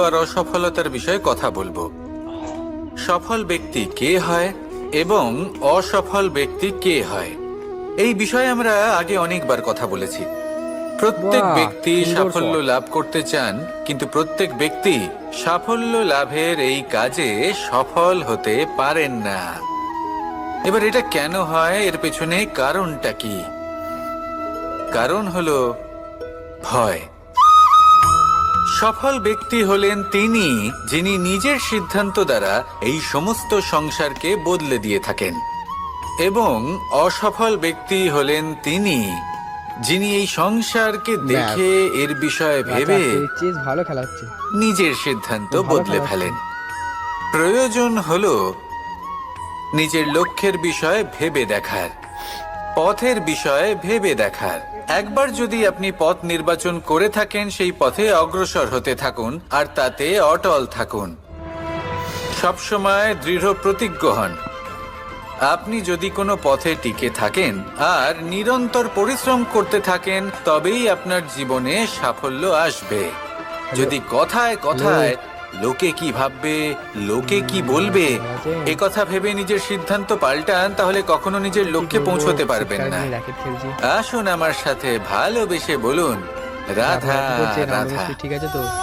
আর অসফলতার বিষয়ে কথা বলব। সফল ব্যক্তি কে হয় এবং অসফল ব্যক্তি কে হয়? এই বিষয়ে আমরা আগে অনেকবার কথা বলেছি। প্রত্যেক ব্যক্তি সাফল্য লাভ করতে চান কিন্তু প্রত্যেক ব্যক্তি সাফল্য লাভের এই কাজে সফল হতে পারেন না। এবার এটা কেন হয় এর পেছনে কারণটা কি? কারণ হলো ভয়। সফল ব্যক্তি হলেন তিনি যিনি নিজের সিদ্ধান্ত দ্বারা এই সমস্ত সংসারকে বদলে দিয়ে থাকেন। এবং অসফল ব্যক্তি হলেন তিনি যিনি এই সংসারকে দেখে এর বিষয়ে ভেবে ভালো খেলা হচ্ছে নিজের সিদ্ধান্ত বদলে ফেলেন। প্রয়োজন হলো নিজের লক্ষ্যের বিষয়ে ভেবে দেখার। পথের বিষয়ে ভেবে দেখার। একবার যদি আপনি পথ নির্বাচন করে থাকেন, সেই পথে অগ্রসর হতে থাকুন, আর তাতে অটল থাকুন। সবসময় দৃঢ় প্রতিজ্ঞ হন। আপনি যদি কোনো পথে টিকে থাকেন, আর নিরন্তর পরিশ্রম করতে থাকেন, তবেই আপনার জীবনে সাফল্য আসবে। যদি কথায় কথায় লোকে কি ভাববে, লোকে কি বলবে? এ কথা ভেবে নিজের সিদ্ধান্ত পাল্টান, তাহলে কখনো নিজের লক্ষ্যে পৌঁছতে পারবেন না। আসুন আমার সাথে ভালোবেসে বলুন, রাধা? রাধা। ঠিক আছে তো।